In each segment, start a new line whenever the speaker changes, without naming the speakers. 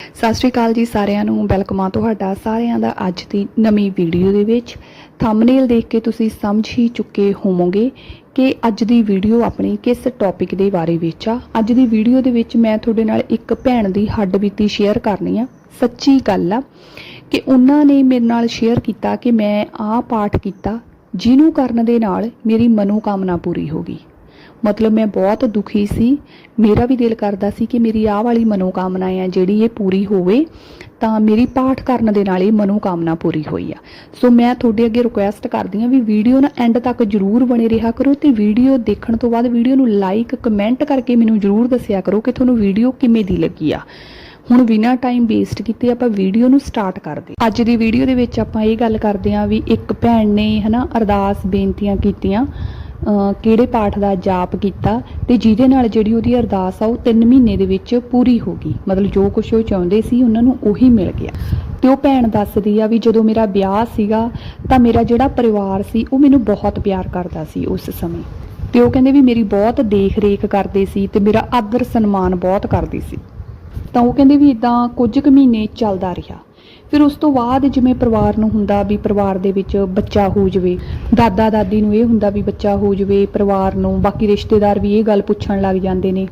ਸਤਿ ਸ਼੍ਰੀ ਅਕਾਲ ਜੀ ਸਾਰਿਆਂ ਨੂੰ, ਵੈਲਕਮ ਆ ਤੁਹਾਡਾ ਸਾਰਿਆਂ ਦਾ ਅੱਜ ਦੀ ਨਵੀਂ ਵੀਡੀਓ ਦੇ ਵਿੱਚ। ਥੰਬਨੇਲ ਦੇਖ ਕੇ ਤੁਸੀਂ ਸਮਝ ਹੀ ਚੁੱਕੇ ਹੋਵੋਗੇ ਕਿ ਅੱਜ ਦੀ ਵੀਡੀਓ ਆਪਣੀ ਕਿਸ ਟੌਪਿਕ ਦੇ ਬਾਰੇ ਵਿੱਚ ਆ। ਅੱਜ ਦੀ ਵੀਡੀਓ ਦੇ ਵਿੱਚ ਮੈਂ ਤੁਹਾਡੇ ਨਾਲ ਇੱਕ ਭੈਣ ਦੀ ਹੱਡ ਬੀਤੀ ਸ਼ੇਅਰ ਕਰਨੀ ਆ। ਸੱਚੀ ਗੱਲ ਆ ਕਿ ਉਹਨਾਂ ਨੇ ਮੇਰੇ ਨਾਲ ਸ਼ੇਅਰ ਕੀਤਾ ਕਿ ਮੈਂ ਆਹ ਪਾਠ ਕੀਤਾ, ਜਿਹਨੂੰ ਕਰਨ ਦੇ ਨਾਲ ਮੇਰੀ ਮਨੋਕਾਮਨਾ ਪੂਰੀ ਹੋ ਗਈ। ਮਤਲਬ ਮੈਂ ਬਹੁਤ ਦੁਖੀ ਸੀ। ਮੇਰਾ ਵੀ ਦਿਲ ਕਰਦਾ ਸੀ ਕਿ ਮੇਰੀ ਆਹ ਵਾਲੀ ਮਨੋਕਾਮਨਾ ਹੈ ਜਿਹੜੀ ਇਹ ਪੂਰੀ ਹੋਵੇ, ਤਾਂ ਮੇਰੀ ਪਾਠ ਕਰਨ ਦੇ ਨਾਲ ਇਹ ਮਨੋਕਾਮਨਾ ਪੂਰੀ ਹੋਈ ਆ। ਸੋ ਮੈਂ ਤੁਹਾਡੇ ਅੱਗੇ ਰਿਕੁਐਸਟ ਕਰਦੀ ਹਾਂ ਵੀ ਵੀਡੀਓ ਨਾ ਐਂਡ ਤੱਕ ਜਰੂਰ ਬਣੇ ਰਿਹਾ ਕਰੋ ਤੇ ਵੀਡੀਓ ਦੇਖਣ ਤੋਂ ਬਾਅਦ ਵੀਡੀਓ ਨੂੰ ਲਾਈਕ ਕਮੈਂਟ ਕਰਕੇ ਮੈਨੂੰ ਜਰੂਰ ਦੱਸਿਆ ਕਰੋ ਕਿ ਤੁਹਾਨੂੰ ਵੀਡੀਓ ਕਿਵੇਂ ਦੀ ਲੱਗੀ ਆ। ਹੁਣ ਬਿਨਾ ਟਾਈਮ ਵੇਸਟ ਕੀਤੇ ਆਪਾਂ ਵੀਡੀਓ ਨੂੰ ਸਟਾਰਟ ਕਰਦੇ ਅੱਜ ਦੀ ਵੀਡੀਓ ਦੇ ਵਿੱਚ ਆਪਾਂ ਇਹ ਗੱਲ ਕਰਦੇ ਹਾਂ ਵੀ ਇੱਕ ਭੈਣ ਨੇ ਹਨਾ ਅਰਦਾਸ ਬੇਨਤੀਆਂ ਕੀਤੀਆਂ ਕਿਹੜੇ ਪਾਠ ਦਾ ਜਾਪ ਕੀਤਾ ਤੇ ਜਿਹਦੇ ਨਾਲ ਜਿਹੜੀ ਉਹਦੀ ਅਰਦਾਸ ਆ ਉਹ 3 ਮਹੀਨੇ ਦੇ ਵਿੱਚ ਪੂਰੀ ਹੋ ਗਈ। ਮਤਲਬ ਜੋ ਕੁਝ ਉਹ ਚਾਹੁੰਦੇ ਸੀ ਉਹਨਾਂ ਨੂੰ ਉਹੀ ਮਿਲ ਗਿਆ। ਤੇ ਉਹ ਭੈਣ ਦੱਸਦੀ ਆ ਵੀ ਜਦੋਂ ਮੇਰਾ ਵਿਆਹ ਸੀਗਾ ਤਾਂ ਮੇਰਾ ਜਿਹੜਾ ਪਰਿਵਾਰ ਸੀ ਉਹ ਮੈਨੂੰ ਬਹੁਤ ਪਿਆਰ ਕਰਦਾ ਸੀ ਉਸ ਸਮੇਂ। ਤੇ ਉਹ ਕਹਿੰਦੇ ਵੀ ਮੇਰੀ ਬਹੁਤ ਦੇਖ ਰੇਖ ਕਰਦੇ ਸੀ ਤੇ ਮੇਰਾ ਆਦਰ ਸਨਮਾਨ ਬਹੁਤ ਕਰਦੇ ਸੀ। ਤਾਂ ਉਹ ਕਹਿੰਦੇ ਵੀ ਇਦਾਂ ਕੁਝ ਕੁ ਮਹੀਨੇ ਚੱਲਦਾ ਰਿਹਾ। ਫਿਰ ਉਸ ਤੋਂ ਬਾਅਦ ਜਿਵੇਂ ਪਰਿਵਾਰ ਨੂੰ ਹੁੰਦਾ ਵੀ ਪਰਿਵਾਰ ਦੇ ਵਿੱਚ ਬੱਚਾ ਹੋ ਜਾਵੇ, ਦਾਦਾ ਦਾਦੀ ਨੂੰ ਇਹ ਹੁੰਦਾ ਵੀ ਬੱਚਾ ਹੋ ਜਾਵੇ, ਪਰਿਵਾਰ ਨੂੰ, ਬਾਕੀ ਰਿਸ਼ਤੇਦਾਰ ਵੀ ਇਹ ਗੱਲ ਪੁੱਛਣ ਲੱਗ ਜਾਂਦੇ ਨੇ।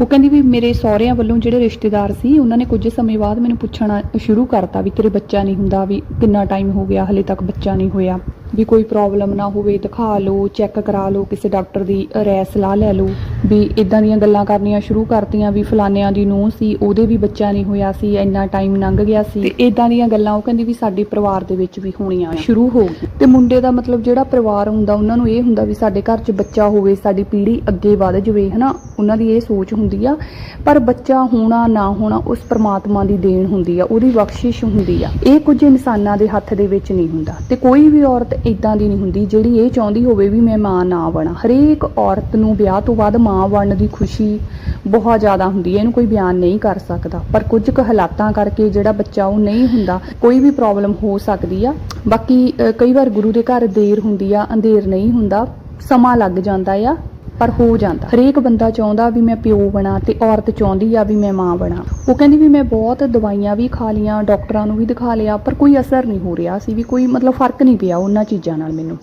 ਉਹ ਕਹਿੰਦੀ ਵੀ ਮੇਰੇ ਸਹੁਰਿਆਂ ਵੱਲੋਂ ਜਿਹੜੇ ਰਿਸ਼ਤੇਦਾਰ ਸੀ, ਉਹਨਾਂ ਨੇ ਕੁਝ ਸਮੇਂ ਬਾਅਦ ਮੈਨੂੰ ਪੁੱਛਣਾ ਸ਼ੁਰੂ ਕਰਤਾ ਵੀ ਤੇਰੇ ਬੱਚਾ ਨਹੀਂ ਹੁੰਦਾ, ਵੀ ਕਿੰਨਾ ਟਾਈਮ ਹੋ ਗਿਆ, ਹਲੇ ਤੱਕ ਬੱਚਾ ਨਹੀਂ ਹੋਇਆ। ਵੀ ਕੋਈ ਪ੍ਰੋਬਲਮ ਨਾ ਹੋਵੇ ਦਿਖਾ ਲਓ ਚੈੱਕ ਕਰਾ ਲਓ ਕਿਸੇ ਡਾਕਟਰ ਦੀ ਰਾਇ ਸਲਾਹ ਲੈ ਲਓ। ਵੀ ਇਦਾਂ ਦੀਆਂ ਗੱਲਾਂ ਕਰਨੀਆਂ ਸ਼ੁਰੂ ਕਰਤੀਆਂ ਵੀ ਫਲਾਨਿਆਂ ਦੀ ਨੂੰਹ ਸੀ ਉਹਦੇ ਵੀ ਬੱਚਾ ਨਹੀਂ ਹੋਇਆ ਸੀ ਇੰਨਾ ਟਾਈਮ ਲੰਘ ਗਿਆ ਸੀ। ਤੇ ਇਦਾਂ ਦੀਆਂ ਗੱਲਾਂ ਉਹ ਕਹਿੰਦੀ ਵੀ ਸਾਡੇ ਪਰਿਵਾਰ ਦੇ ਵਿੱਚ ਵੀ ਹੋਣੀਆਂ। ਸ਼ੁਰੂ ਹੋ ਗਈ। ਤੇ ਮੁੰਡੇ ਦਾ ਮਤਲਬ ਜਿਹੜਾ ਪਰਿਵਾਰ ਹੁੰਦਾ ਉਹਨਾਂ ਨੂੰ ਇਹ ਹੁੰਦਾ ਵੀ ਸਾਡੇ ਘਰ 'ਚ ਬੱਚਾ ਹੋਵੇ ਸਾਡੀ ਪੀੜ੍ਹੀ ਅੱਗੇ ਵਧ ਜਾਵੇ ਹਨਾ? ਉਹਨਾਂ ਦੀ ਇਹ ਸੋਚ ਹੁੰਦੀ ਆ। ਪਰ ਬੱਚਾ ਹੋਣਾ ਨਾ ਹੋਣਾ ਉਸ ਪ੍ਰਮਾਤਮਾ ਦੀ ਦੇਣ ਹੁੰਦੀ ਆ ਉਹਦੀ ਬਖਸ਼ਿਸ਼ ਹੁੰਦੀ ਆ। ਇਹ ਕੁਝ ਇਨਸਾਨਾਂ ਦੇ ਹੱਥ ਦੇ ਵਿੱਚ ਨਹੀਂ ਹੁੰਦਾ। ਤੇ ਕੋਈ ਵੀ ਔਰਤ ਇਦਾਂ ਦੀ ਨਹੀਂ ਹੁੰਦੀ। ਜਿਹੜੀ ਇਹ ਚਾਹੁੰਦੀ ਹੋਵੇ ਵੀ ਮੈਂ ਮਾਂ ਨਾ ਬਣਾ। ਹਰੇਕ ਔਰਤ ਨੂੰ ਵਿਆਹ ਤੋਂ ਬਾਅਦ ਮਾਂ ਬਣਨ ਦੀ ਖੁਸ਼ੀ ਬਹੁਤ ਜ਼ਿਆਦਾ ਹੁੰਦੀ ਹੈ। ਇਹਨੂੰ ਕੋਈ ਬਿਆਨ ਨਹੀਂ ਕਰ ਸਕਦਾ। ਪਰ ਕੁਝ ਕੁ ਹਾਲਾਤਾਂ ਕਰਕੇ ਜਿਹੜਾ ਬੱਚਾ ਉਹ ਨਹੀਂ ਹੁੰਦਾ, ਕੋਈ ਵੀ ਪ੍ਰੋਬਲਮ ਹੋ ਸਕਦੀ ਆ। ਬਾਕੀ ਕਈ ਵਾਰ ਗੁਰੂ ਦੇ ਘਰ ਦੇਰ ਹੁੰਦੀ ਆ, ਅੰਧੇਰ ਨਹੀਂ ਹੁੰਦਾ। ਸਮਾਂ ਲੱਗ ਜਾਂਦਾ ਆ। ਪਰ ਹੋ ਜਾਂਦਾ। ਹਰੇਕ ਬੰਦਾ ਚਾਹੁੰਦਾ ਵੀ ਮੈਂ ਪਿਓ ਬਣਾ ਤੇ ਔਰਤ ਚਾਹੁੰਦੀ ਆ ਵੀ ਮੈਂ ਮਾਂ ਬਣਾ। ਉਹ ਕਹਿੰਦੀ ਵੀ ਮੈਂ ਬਹੁਤ ਦਵਾਈਆਂ ਵੀ ਖਾ ਲੀਆਂ ਡਾਕਟਰਾਂ ਨੂੰ ਵੀ ਦਿਖਾ ਲਿਆ, ਪਰ ਕੋਈ ਅਸਰ ਨਹੀਂ ਹੋ ਰਿਹਾ ਸੀ ਵੀ ਕੋਈ ਮਤਲਬ ਫ਼ਰਕ ਨਹੀਂ ਪਿਆ ਉਹਨਾਂ ਚੀਜ਼ਾਂ ਨਾਲ ਮੈਨੂੰ।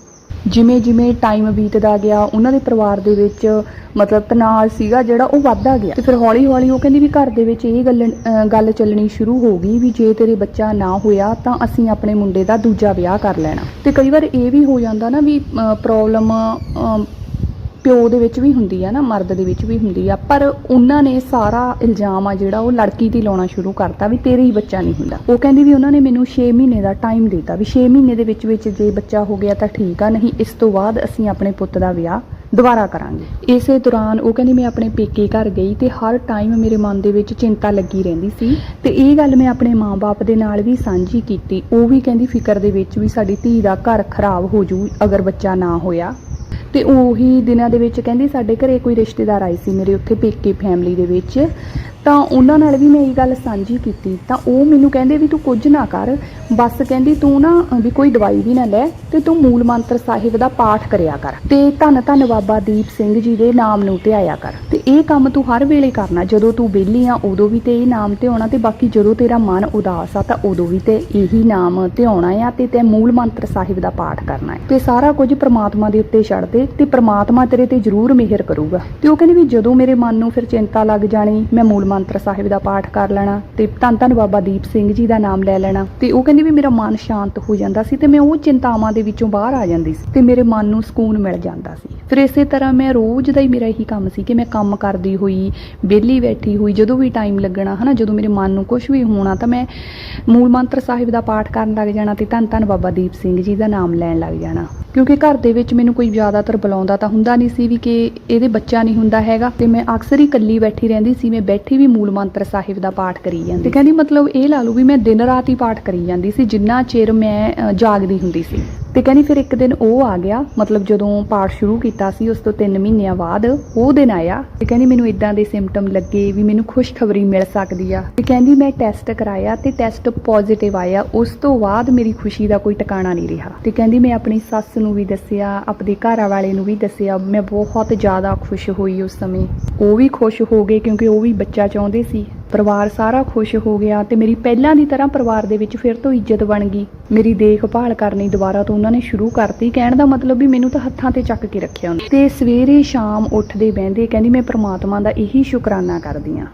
ਜਿਵੇਂ ਜਿਵੇਂ ਟਾਈਮ ਬੀਤਦਾ ਗਿਆ, ਉਹਨਾਂ ਦੇ ਪਰਿਵਾਰ ਦੇ ਵਿੱਚ ਮਤਲਬ ਤਣਾਅ ਸੀਗਾ ਜਿਹੜਾ ਉਹ ਵੱਧਦਾ ਗਿਆ। ਤੇ ਫਿਰ ਹੌਲੀ ਹੌਲੀ ਉਹ ਕਹਿੰਦੀ ਵੀ ਘਰ ਦੇ ਵਿੱਚ ਇਹ ਗੱਲ ਗੱਲ ਚੱਲਣੀ ਸ਼ੁਰੂ ਹੋ ਗਈ ਵੀ ਜੇ ਤੇਰੇ ਬੱਚਾ ਨਾ ਹੋਇਆ ਤਾਂ ਅਸੀਂ ਆਪਣੇ ਮੁੰਡੇ ਦਾ ਦੂਜਾ ਵਿਆਹ ਕਰ ਲੈਣਾ। ਤੇ ਕਈ ਵਾਰ ਇਹ ਵੀ ਹੋ ਜਾਂਦਾ ਨਾ ਵੀ ਪ੍ਰੋਬਲਮ ਪਿਓ ਦੇ ਵਿੱਚ ਵੀ ਹੁੰਦੀ ਆ ਨਾ, ਮਰਦ ਦੇ ਵਿੱਚ ਵੀ ਹੁੰਦੀ ਆ। ਪਰ ਉਹਨਾਂ ਨੇ ਸਾਰਾ ਇਲਜ਼ਾਮ ਆ ਜਿਹੜਾ ਉਹ ਲੜਕੀ ਤੇ ਲਾਉਣਾ ਸ਼ੁਰੂ ਕਰਤਾ ਵੀ ਤੇਰੇ ਹੀ ਬੱਚਾ ਨਹੀਂ ਹੁੰਦਾ। ਉਹ ਕਹਿੰਦੀ ਵੀ ਉਹਨਾਂ ਨੇ ਮੈਨੂੰ 6 ਮਹੀਨੇ ਦਾ ਟਾਈਮ ਦਿੱਤਾ ਵੀ 6 ਮਹੀਨੇ ਦੇ ਵਿੱਚ ਵਿੱਚ ਜੇ ਬੱਚਾ ਹੋ ਗਿਆ ਤਾਂ ਠੀਕ ਆ, ਨਹੀਂ ਇਸ ਤੋਂ ਬਾਅਦ ਅਸੀਂ ਆਪਣੇ ਪੁੱਤ ਦਾ ਵਿਆਹ ਦੁਬਾਰਾ ਕਰਾਂਗੇ। ਇਸੇ ਦੌਰਾਨ ਉਹ ਕਹਿੰਦੀ ਮੈਂ ਆਪਣੇ ਪੇਕੇ ਘਰ ਗਈ ਤੇ ਹਰ ਟਾਈਮ ਮੇਰੇ ਮਨ ਦੇ ਵਿੱਚ ਚਿੰਤਾ ਲੱਗੀ ਰਹਿੰਦੀ ਸੀ ਤੇ ਇਹ ਗੱਲ ਮੈਂ ਆਪਣੇ ਮਾਪੇ ਦੇ ਨਾਲ ਵੀ ਸਾਂਝੀ ਕੀਤੀ। ਉਹ ਵੀ ਕਹਿੰਦੀ ਫਿਕਰ ਦੇ ਵਿੱਚ ਵੀ ਸਾਡੀ ਧੀ ਦਾ ਘਰ ਖਰਾਬ ਹੋ ਜੂ, ਅਗਰ ਬੱਚਾ ਨਾ ਹੋਇਆ। ਤੇ ਉਹੀ ਦਿਨਾਂ ਦੇ ਵਿੱਚ ਕਹਿੰਦੀ ਸਾਡੇ ਘਰੇ ਕੋਈ ਰਿਸ਼ਤੇਦਾਰ ਆਏ ਸੀ ਮੇਰੇ ਉੱਥੇ ਪੇਕੇ ਫੈਮਿਲੀ ਦੇ ਵਿੱਚ। ਤਾਂ ਉਹਨਾਂ ਨਾਲ ਵੀ ਮੈਂ ਇਹ ਗੱਲ ਸਾਂਝੀ ਕੀਤੀ। ਤਾਂ ਉਹ ਮੈਨੂੰ ਕਹਿੰਦੇ ਵੀ ਤੂੰ ਕੁਝ ਨਾ ਕਰ। ਬਸ ਕਹਿੰਦੀ ਤੂੰ ਨਾ ਵੀ ਕੋਈ ਦਵਾਈ ਵੀ ਨਾ ਲੈ ਤੇ ਤੂੰ ਮੂਲ ਮੰਤਰ ਸਾਹਿਬ ਦਾ ਪਾਠ ਕਰਿਆ ਕਰ। ਤੇ ਧੰਨ ਧੰਨ ਬਾਬਾ ਦੀਪ ਸਿੰਘ ਜੀ ਦੇ ਨਾਮ ਨੂੰ ਧਿਆਇਆ ਕਰ। ਤੇ ਇਹ ਕੰਮ ਤੂੰ ਹਰ ਵੇਲੇ ਕਰਨਾ। ਜਦੋਂ ਤੂੰ ਵਿਹਲੀ ਆ, ਉਦੋਂ ਵੀ ਤੇ ਇਹ ਨਾਮ ਧਿਆਉਣਾ ਤੇ ਬਾਕੀ ਜਦੋਂ ਤੇਰਾ ਮਨ ਉਦਾਸ ਆ ਤਾਂ ਉਦੋਂ ਵੀ ਤੇ ਇਹੀ ਨਾਮ ਧਿਆਉਣਾ ਆ ਤੇ ਤੇ ਮੂਲ ਮੰਤਰ ਸਾਹਿਬ ਦਾ ਪਾਠ ਕਰਨਾ ਹੈ। ਤੇ ਸਾਰਾ ਕੁਝ ਪ੍ਰਮਾਤਮਾ ਦੇ ਉੱਤੇ ਛੱਡ ਦੇ ਤੇ ਪ੍ਰਮਾਤਮਾ ਤੇਰੇ ਤੇ ਜ਼ਰੂਰ ਮਿਹਰ ਕਰੂਗਾ। ਤੇ ਉਹ ਕਹਿੰਦੀ ਵੀ ਜਦੋਂ ਮੇਰੇ ਮਨ ਨੂੰ ਫਿਰ ਚਿੰਤਾ ਲੱਗ ਜਾਣੀ, ਮੈਂ ਮੂਲ ਮੰਤਰ ਸਾਹਿਬ ਦਾ ਪਾਠ ਕਰ ਲੈਣਾ ਤੇ ਧੰਨ ਧੰਨ ਬਾਬਾ ਦੀਪ ਸਿੰਘ ਜੀ ਦਾ ਨਾਮ ਲੈ ਲੈਣਾ। ਤੇ ਉਹ ਕਹਿੰਦੀ ਵੀ ਮੇਰਾ ਮਨ ਸ਼ਾਂਤ ਹੋ ਜਾਂਦਾ ਸੀ ਤੇ ਮੈਂ ਉਹ ਚਿੰਤਾਵਾਂ ਦੇ ਵਿੱਚੋਂ ਬਾਹਰ ਆ ਜਾਂਦੀ ਸੀ ਤੇ ਮੇਰੇ ਮਨ ਨੂੰ ਸਕੂਨ ਮਿਲ ਜਾਂਦਾ ਸੀ। ਫਿਰ ਇਸੇ ਤਰ੍ਹਾਂ ਮੈਂ ਰੋਜ਼ ਦਾ ਹੀ ਮੇਰਾ ਇਹੀ ਕੰਮ ਸੀ ਕਿ ਮੈਂ ਕੰਮ ਕਰਦੀ ਹੋਈ, ਵਿਹਲੀ ਬੈਠੀ ਹੋਈ, ਜਦੋਂ ਵੀ ਟਾਈਮ ਲੱਗਣਾ, ਹਨਾ, ਜਦੋਂ ਮੇਰੇ ਮਨ ਨੂੰ ਕੁਝ ਵੀ ਹੋਣਾ, ਤਾਂ ਮੈਂ ਮੂਲ ਮੰਤਰ ਸਾਹਿਬ ਦਾ ਪਾਠ ਕਰਨ ਲੱਗ ਜਾਣਾ ਤੇ ਧੰਨ ਧੰਨ ਬਾਬਾ ਦੀਪ ਸਿੰਘ ਜੀ ਦਾ ਨਾਮ ਲੈਣ ਲੱਗ ਜਾਣਾ। ਕਿਉਂਕਿ ਘਰ ਦੇ ਵਿੱਚ ਮੈਨੂੰ ਕੋਈ ਜ਼ਿਆਦਾਤਰ ਬੁਲਾਉਂਦਾ ਤਾਂ ਹੁੰਦਾ ਨਹੀਂ ਸੀ ਵੀ ਕਿ ਇਹਦੇ ਬੱਚਾ ਨਹੀਂ ਹੁੰਦਾ ਹੈਗਾ ਤੇ ਮੈਂ ਅਕਸਰ ਹੀ ਇਕੱਲੀ ਬੈਠੀ ਰਹਿੰਦੀ ਸੀ, ਮੈਂ ਬੈਠੀ ਵੀ ਮੂਲ ਮੰਤਰ ਸਾਹਿਬ ਦਾ ਪਾਠ ਕਰੀ ਜਾਂਦੀ ਤੇ ਕਹਿੰਦੀ ਮਤਲਬ ਇਹ ਲਾ ਲਓ ਵੀ ਮੈਂ ਦਿਨ ਰਾਤ ਹੀ ਪਾਠ ਕਰੀ ਜਾਂਦੀ ਸੀ, ਜਿੰਨਾ ਚਿਰ ਮੈਂ ਜਾਗਦੀ ਹੁੰਦੀ ਸੀ। ਤੇ ਕਹਿੰਦੀ ਫਿਰ ਇੱਕ ਦਿਨ ਉਹ ਆ ਗਿਆ, ਮਤਲਬ ਜਦੋਂ ਪਾਠ ਸ਼ੁਰੂ ਕੀਤਾ ਸੀ, ਉਸ ਤੋਂ 3 ਮਹੀਨਿਆਂ ਬਾਅਦ ਉਹ ਦਿਨ ਆਇਆ ਤੇ ਕਹਿੰਦੀ ਮੈਨੂੰ ਇਦਾਂ ਦੇ ਸਿੰਪਟਮ ਲੱਗੇ ਵੀ ਮੈਨੂੰ ਖੁਸ਼ਖਬਰੀ ਮਿਲ ਸਕਦੀ ਆ। ਤੇ ਕਹਿੰਦੀ ਮੈਂ ਟੈਸਟ ਕਰਾਇਆ ਤੇ ਟੈਸਟ ਪੋਜ਼ਿਟਿਵ ਆਇਆ, ਉਸ ਤੋਂ ਬਾਅਦ ਮੇਰੀ ਖੁਸ਼ੀ ਦਾ ਕੋਈ ਟਿਕਾਣਾ ਨਹੀਂ ਰਿਹਾ। ਤੇ ਕਹਿੰਦੀ ਮੈਂ ਆਪਣੀ ਸੱਸ ਨੂੰ ਵੀ ਦੱਸਿਆ ਆਪਣੇ ਘਰ ਵਾਲੇ ਨੂੰ ਵੀ ਦੱਸਿਆ, ਮੈਂ ਬਹੁਤ ਜ਼ਿਆਦਾ ਖੁਸ਼ ਹੋਈ ਉਸ ਸਮੇਂ। ਉਹ ਵੀ ਖੁਸ਼ ਹੋ ਗਏ ਕਿਉਂਕਿ ਉਹ ਵੀ ਬੱਚਾ ਚਾਹੁੰਦੇ ਸੀ। ਪਰਿਵਾਰ ਸਾਰਾ ਖੁਸ਼ ਹੋ ਗਿਆ ਤੇ ਮੇਰੀ ਪਹਿਲਾਂ ਦੀ ਤਰ੍ਹਾਂ ਪਰਿਵਾਰ ਦੇ ਵਿੱਚ ਫਿਰ ਤੋਂ ਇੱਜ਼ਤ ਬਣ ਗਈ। ਮੇਰੀ ਦੇਖਭਾਲ ਕਰਨੀ ਦੁਬਾਰਾ ਤੋਂ ਉਹਨਾਂ ਨੇ ਸ਼ੁਰੂ ਕਰਤੀ। ਕਹਿਣ ਦਾ ਮਤਲਬ ਵੀ ਮੈਨੂੰ ਤਾਂ ਹੱਥਾਂ ਤੇ ਚੱਕ ਕੇ ਰੱਖਿਆ ਉਹਨੇ। ਤੇ ਸਵੇਰੇ ਸ਼ਾਮ ਉੱਠਦੇ ਬਹਿੰਦੇ ਕਹਿੰਦੀ ਮੈਂ ਪ੍ਰਮਾਤਮਾ ਦਾ ਇਹੀ ਸ਼ੁਕਰਾਨਾ ਕਰਦੀ ਆ